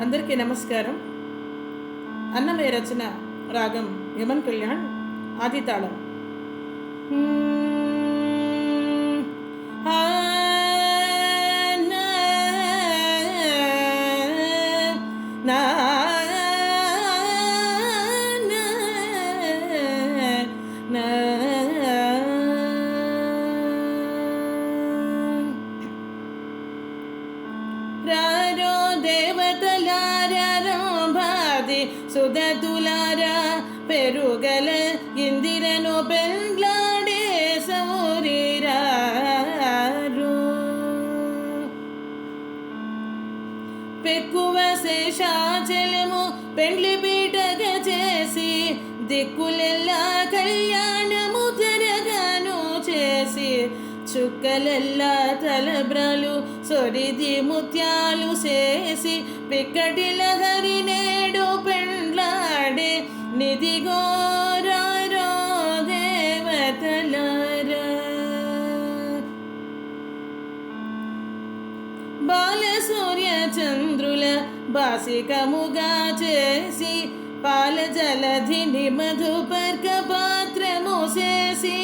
అందరికీ నమస్కారం. అన్నమయ్య రచన రాగం యమన్ కళ్యాణ్ ఆదితాళం. సుధతులారా పెరుగల ఇందిరను పెండ్లాడే సౌరీరారు. పెక్కువ శేషాచలము పెండ్లి పీటగ చేసి దిక్కులెల్లా కళ్యాణ చుక్కలెల్లా తలబ్రలు సొరిది ముత్యాలు చేసి పిక్కటిల హరి నేడు పెండ్లాడే నిధిగోరారో దేవతలారా బాల సూర్య చంద్రుల బాసికముగా చేసి పాల జలధిని మధుపర్క పాత్రము చేసి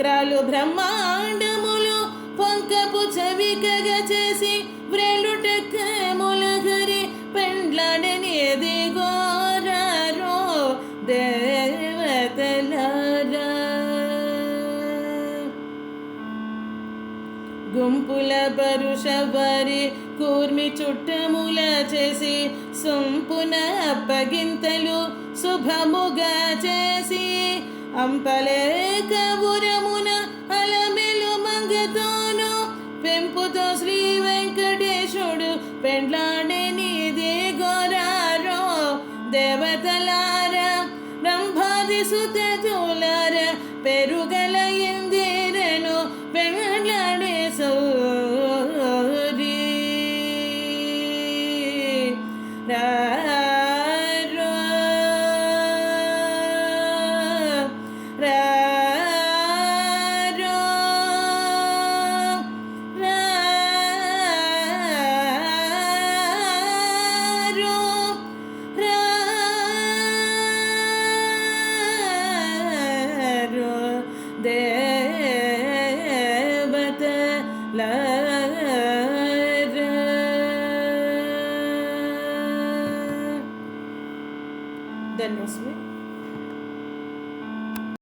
క్రాలు బ్రహ్మాండములు పొంకపు చవికగా చేసి వ్రేలుటక్కముల గరి పెండ్లాడని ఎదిగోరారో దేవతలారా. గుంపుల పరుషవరి కూర్మి చుట్టముల చేసి సొంపున అప్పగింతలు శుభముగా చేసి అంతలేక ఉరమున అలమెలు మంగతోను పెంపుతో శ్రీ వెంకటేశుడు పెండ్లాడే నీదే గోరారో దేవతలార బ్రహ్మాది సుతతులార పెరుగల దేవతలారా ధన్యస్మి